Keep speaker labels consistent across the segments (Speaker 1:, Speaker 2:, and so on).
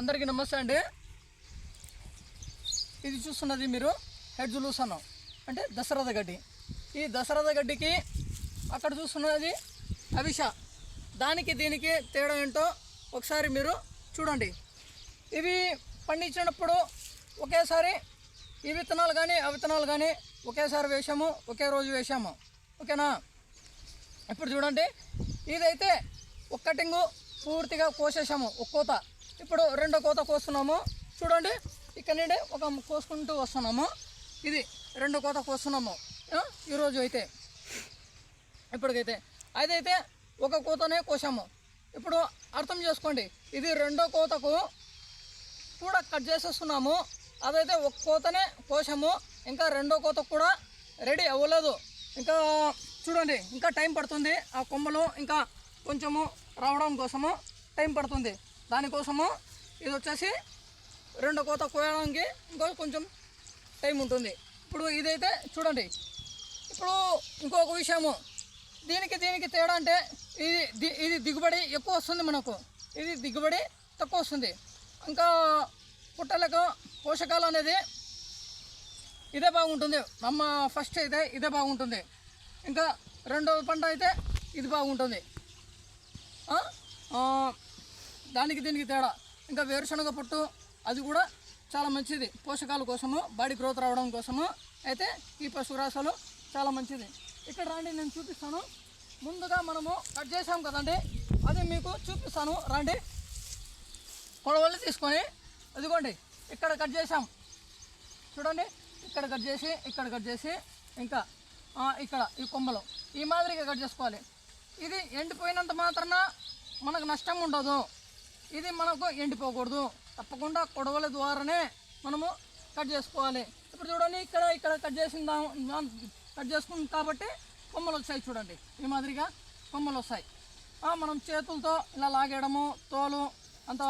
Speaker 1: అందరికీ నమస్తే అండి. ఇది చూస్తున్నది మీరు హెడ్ జులూసనం అంటే దశరథ గడ్డి. ఈ దశరథ గడ్డికి అక్కడ చూస్తున్నది అవిష. దానికి దీనికి తేడా ఏంటో ఒకసారి మీరు చూడండి. ఇవి పండించినప్పుడు ఒకేసారి ఈ విత్తనాలు కానీ ఆ విత్తనాలు కానీ ఒకేసారి వేసాము ఒకే రోజు వేసాము ఓకేనా? ఇప్పుడు చూడండి. ఇదైతే ఒక్కటింగు పూర్తిగా కోసేసాము ఒక్కోత. ఇప్పుడు రెండో కోత కోస్తున్నాము. చూడండి ఇక్కడ నుండి ఒక కోసుకుంటూ వస్తున్నాము. ఇది రెండో కోత కోస్తున్నాము. ఈరోజు అయితే. ఇప్పటికైతే. అదైతే ఒక కోతనే కోసాము. ఇప్పుడు అర్థం చేసుకోండి ఇది రెండో కోతకు కూడా కట్ చేసేస్తున్నాము. అదైతే ఒక కోతనే కోసాము. ఇంకా రెండో కోత కూడా రెడీ అవ్వలేదు. ఇంకా చూడండి ఇంకా టైం పడుతుంది. ఆ కొమ్మలు ఇంకా కొంచెము రావడం కోసము టైం పడుతుంది. దానికోసము ఇది వచ్చేసి రెండో కోత కోయడానికి ఇంకో కొంచెం టైం ఉంటుంది. ఇప్పుడు ఇదైతే చూడండి. ఇప్పుడు ఇంకొక విషయము. దీనికి దీనికి తేడా అంటే ఇది ఇది దిగుబడి ఎక్కువ వస్తుంది మనకు. ఇది దిగుబడి తక్కువ వస్తుంది. ఇంకా పుట్టలకు పోషకాలు అనేది ఇదే బాగుంటుంది. అమ్మ ఫస్ట్ అయితే ఇదే బాగుంటుంది. ఇంకా రెండవ పంట అయితే ఇది బాగుంటుంది. దానికి దీనికి తేడా. ఇంకా వేరుశనగ పొట్టు అది కూడా చాలా మంచిది. పోషకాల కోసము బాడీ గ్రోత్ రావడం కోసము అయితే ఈ పశురాశలు చాలా మంచిది. ఇక్కడ రండి నేను చూపిస్తాను. ముందుగా మనము కట్ చేసాం కదండి. అది మీకు చూపిస్తాను. రండి. కొడవళ్ళు తీసుకొని అదిగోండి ఇక్కడ కట్ చేసాం చూడండి ఇక్కడ కట్ చేసి ఇక్కడ కట్ చేసి ఇంకా ఇక్కడ ఈ కొమ్మలు. ఈ మాదిరిగా కట్ చేసుకోవాలి. ఇది ఎండిపోయినంత మాత్రాన మనకు నష్టం ఉండదు. ఇది మనకు ఎండిపోకూడదు. తప్పకుండా కొడవల ద్వారానే మనము కట్ చేసుకోవాలి. ఇప్పుడు చూడండి ఇక్కడ ఇక్కడ కట్ చేసిన కట్ చేసుకుంది కాబట్టి కొమ్మలు వచ్చాయి చూడండి. ఈ మాదిరిగా కొమ్మలు వస్తాయి. మనం చేతులతో ఇలా లాగేయడము తోలు అంత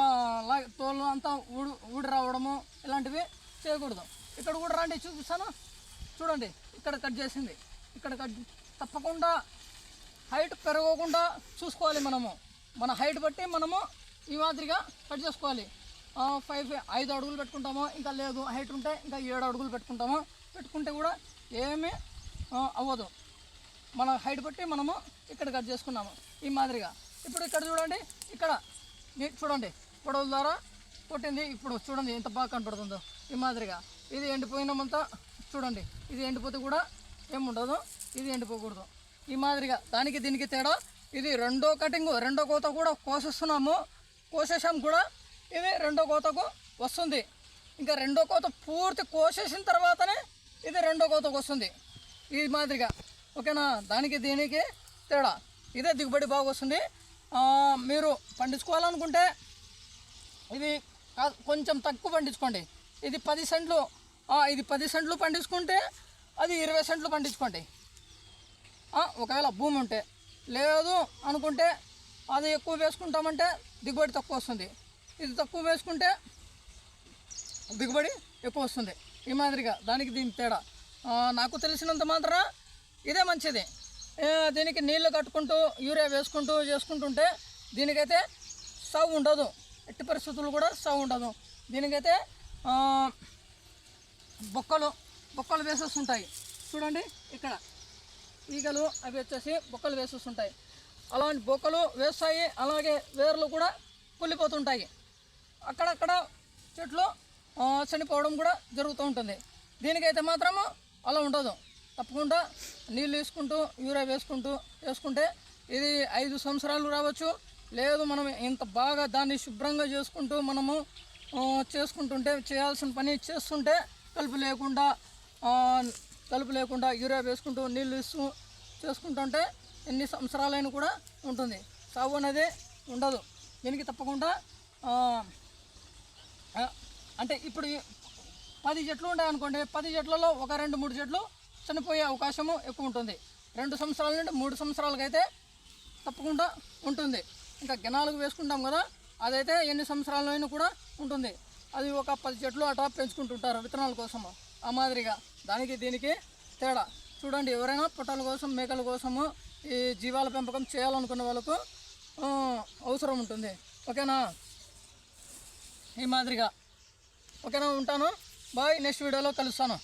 Speaker 1: లా తోలు అంతా ఊడి ఊడి రావడము ఇలాంటివి చేయకూడదు. ఇక్కడ కూడా రండి చూపిస్తాను. చూడండి ఇక్కడ కట్ చేసింది. ఇక్కడ కట్ తప్పకుండా హైట్ పెరగకుండా చూసుకోవాలి మనము. మన హైట్ బట్టి మనము ఈ మాదిరిగా కట్ చేసుకోవాలి. ఫైవ్ ఐదు అడుగులు పెట్టుకుంటాము ఇంకా లేదు హైట్ ఉంటే ఇంకా ఏడు అడుగులు పెట్టుకుంటాము పెట్టుకుంటే కూడా ఏమీ అవ్వదు. మన హైట్ బట్టి మనము ఇక్కడ కట్ చేసుకున్నాము. ఈ మాదిరిగా. ఇప్పుడు ఇక్కడ చూడండి ఇక్కడ మీ- చూడండి పొడవుల ద్వారా కొట్టింది. ఇప్పుడు చూడండి ఎంత బాగా కనపడుతుందో. ఈ మాదిరిగా. ఇది ఎండిపోయినామంతా చూడండి ఇది ఎండిపోతే కూడా ఏముండదు ఇది ఎండిపోకూడదు. ఈ మాదిరిగా. దానికి దీనికి తేడా ఇది రెండో కటింగ్ రెండో కోత కూడా కోసేస్తున్నాము. కోసేసాం కూడా. ఇది రెండో కోతకు వస్తుంది. ఇంకా రెండో కోత పూర్తి కోసేసిన తర్వాతనే ఇది రెండో కోతకు వస్తుంది. ఈ మాదిరిగా. ఓకేనా? దానికి దీనికి తేడా. ఇదే దిగుబడి బాగా వస్తుంది. మీరు పండించుకోవాలనుకుంటే ఇది కొంచెం తక్కువ పండించుకోండి. ఇది పది సెంట్లు ఇది పది సెంట్లు పండించుకుంటే అది ఇరవై సెంట్లు పండించుకోండి. ఒకవేళ భూమి ఉంటే. లేదు అనుకుంటే అది ఎక్కువ వేసుకుంటామంటే దిగుబడి తక్కువ వస్తుంది. ఇది తక్కువ వేసుకుంటే దిగుబడి ఎక్కువ వస్తుంది. ఈ మాదిరిగా దానికి దీని తేడా. నాకు తెలిసినంత మాత్రం ఇదే మంచిది. దీనికి నీళ్ళు కట్టుకుంటూ యూరియా వేసుకుంటూ చేసుకుంటుంటే దీనికైతే సాగు ఉండదు. ఎట్టి పరిస్థితులు కూడా సాగు ఉండదు. దీనికైతే బొక్కలు బొక్కలు వేసేస్తుంటాయి చూడండి ఇక్కడ. ఈగలు అవి వచ్చేసి బొక్కలు వేసేస్తుంటాయి అలాంటి బొక్కలు వేస్తాయి. అలాగే వేర్లు కూడా కుళ్ళిపోతుంటాయి. అక్కడక్కడ చెట్లు చనిపోవడం కూడా జరుగుతూ ఉంటుంది. దీనికైతే మాత్రము అలా ఉండదు. తప్పకుండా నీళ్ళు వేసుకుంటూ యూరియా వేసుకుంటూ వేసుకుంటే ఇది ఐదు సంవత్సరాలు రావచ్చు. లేదు మనం ఇంత బాగా దాన్ని శుభ్రంగా చేసుకుంటూ మనము చేసుకుంటుంటే చేయాల్సిన పని చేస్తుంటే కలుపు లేకుండా కలుపు లేకుండా యూరియా వేసుకుంటూ నీళ్ళు ఇస్తూ చేసుకుంటుంటే ఎన్ని సంవత్సరాలైనా కూడా ఉంటుంది. సాగు అనేది ఉండదు. దీనికి తప్పకుండా అంటే ఇప్పుడు పది చెట్లు ఉన్నాయి అనుకోండి పది చెట్లలో ఒక రెండు మూడు చెట్లు చనిపోయే అవకాశము ఎక్కువ ఉంటుంది. రెండు సంవత్సరాల నుండి మూడు సంవత్సరాలకైతే తప్పకుండా ఉంటుంది. ఇంకా గినాలకు వేసుకుంటాం కదా అదైతే ఎన్ని సంవత్సరాలైనా కూడా ఉంటుంది. అది ఒక పది చెట్లు అటా పెంచుకుంటుంటారు విత్తనాల కోసము. ఆ మాదిరిగా దానికి దీనికి తేడా. చూడండి ఎవరైనా పొట్టల కోసం మేకల కోసము ఈ జీవాల పెంపకం చేయాలనుకున్న వాళ్ళకు అవసరం ఉంటుంది. ఓకేనా? ఈ మాదిరిగా. ఓకేనా ఉంటాను. బాయ్ నెక్స్ట్ వీడియోలో కలుస్తాను.